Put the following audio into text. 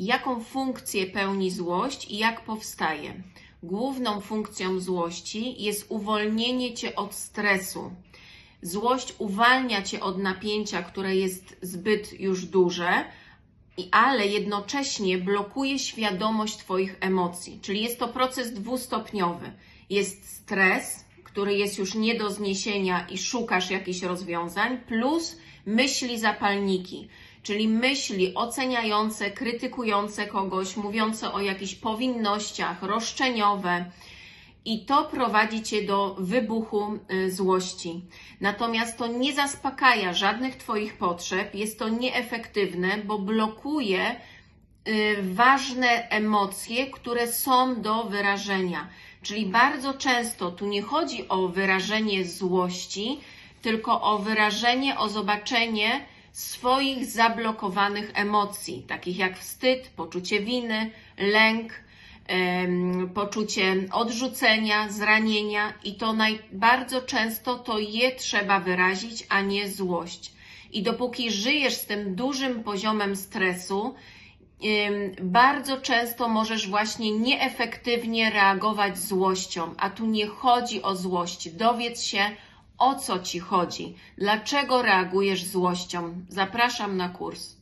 jaką funkcję pełni złość i jak powstaje. Główną funkcją złości jest uwolnienie cię od stresu. Złość uwalnia cię od napięcia, które jest zbyt już duże, ale jednocześnie blokuje świadomość Twoich emocji. Czyli jest to proces dwustopniowy. Jest stres, który jest już nie do zniesienia i szukasz jakichś rozwiązań, plus myśli zapalniki, czyli myśli oceniające, krytykujące kogoś, mówiące o jakichś powinnościach, roszczeniowe. I to prowadzi cię do wybuchu y, złości. Natomiast to nie zaspokaja żadnych Twoich potrzeb, jest to nieefektywne, bo blokuje y, ważne emocje, które są do wyrażenia. Czyli bardzo często tu nie chodzi o wyrażenie złości, tylko o wyrażenie, o zobaczenie swoich zablokowanych emocji, takich jak wstyd, poczucie winy, lęk, poczucie odrzucenia, zranienia i to bardzo często to je trzeba wyrazić, a nie złość. I dopóki żyjesz z tym dużym poziomem stresu, bardzo często możesz właśnie nieefektywnie reagować złością, a tu nie chodzi o złość. Dowiedz się, o co ci chodzi, dlaczego reagujesz złością. Zapraszam na kurs.